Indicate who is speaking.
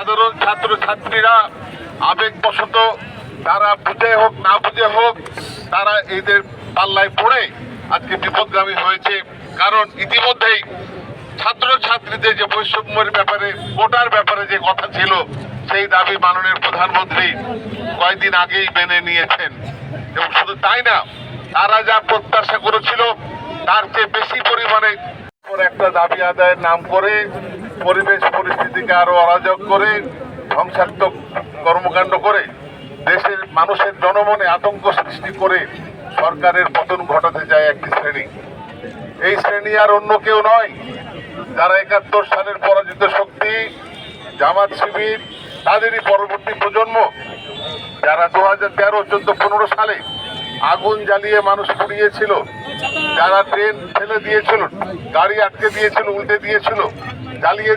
Speaker 1: সাধারণ ছাত্র ছাত্রীরা আবেগবশত তারা বুঝে হোক, না বুঝে হোক, তারা এদের পাল্লায় পড়ে আজকে বিপদগামী হয়েছে। কারণ ইতিমধ্যেই ছাত্র ছাত্রীদের যে বৈষম্যের ব্যাপারে, কোটার ব্যাপারে যে কথা ছিল, সেই দাবি মাননীয় প্রধানমন্ত্রী কয়েকদিন আগেই মেনে নিয়েছেন। এবং শুধু তাই না, তারা যা প্রত্যাশা করেছিল, তার চেয়ে বেশি পরিমাণে একটা দাবি আদায়ের নাম করে পরিবেশ পরিস্থিতিকে আরও অরাজক করে, ধ্বংসাত্মক কর্মকাণ্ড করে, দেশের মানুষের জনমনে আতঙ্ক সৃষ্টি করে সরকারের পতন ঘটাতে যায় একটি শ্রেণি। এই শ্রেণি আর অন্য কেউ নয়, যারা একাত্তর সালের পরাজিত শক্তি, জামাত শিবির, তাদেরই পরবর্তী প্রজন্ম, যারা দু হাজার তেরো, চোদ্দ, পনেরো সালে আগুন জ্বালিয়ে মানুষ পুড়িয়েছিল। যারা ট্রেন ফেলে দিয়েছিল গাড়ি আটকে দিয়েছিল উল্টে দিয়েছিল জ্বালিয়ে